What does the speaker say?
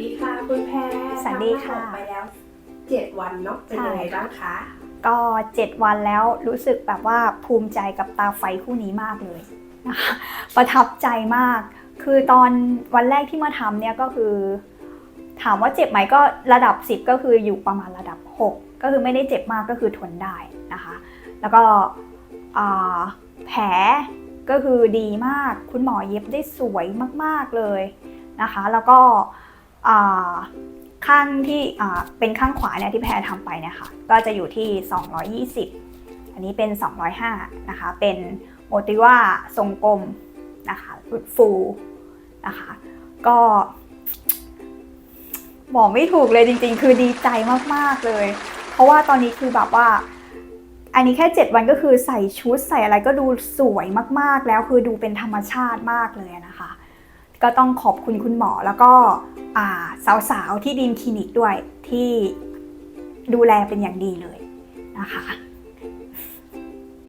ดีค่ะคุณแพรสวัสดีค่ะทำงานออกไปแล้วเจ็ดวันเนาะเป็นยังไงใช่ค่ะบ้างคะก็7วันแล้วรู้สึกแบบว่าภูมิใจกับตาไฟคู่นี้มากเลยนะคะประทับใจมาก คือตอนวันแรกที่มาทำเนี่ยก็คือ ถามว่าเจ็บไหมก็ระดับ 10 ก็คืออยู่ประมาณระดับ 6 ก็คือไม่ได้เจ็บมากก็คือทนได้นะคะ แล้วก็อ่าแผลก็คือดีมากคุณหมอเย็บได้สวยมาก ๆเลยนะคะ แล้วก็อ่า ข้างที่เป็นข้างขวาเนี่ยที่แพรทำไปนี่ยค่ะก็จะอยู่ที่ 220 อันนี้เป็น 205 นะคะ เป็นโมติว่าทรงกลมนะคะรุดฟูนะคะ ก็บอกไม่ถูกเลยจริงๆ คือดีใจมากๆเลย เพราะว่าตอนนี้คือแบบว่า อันนี้แค่ 7 วันก็คือใส่ชุดใส่อะไรก็ดูสวยมากๆ แล้วคือดูเป็นธรรมชาติมากเลยนะคะ ก็ต้องขอบคุณคุณหมอแล้วก็ สาวๆที่ดิมคลินิกด้วยที่ดูแลเป็นอย่างดีเลยนะคะ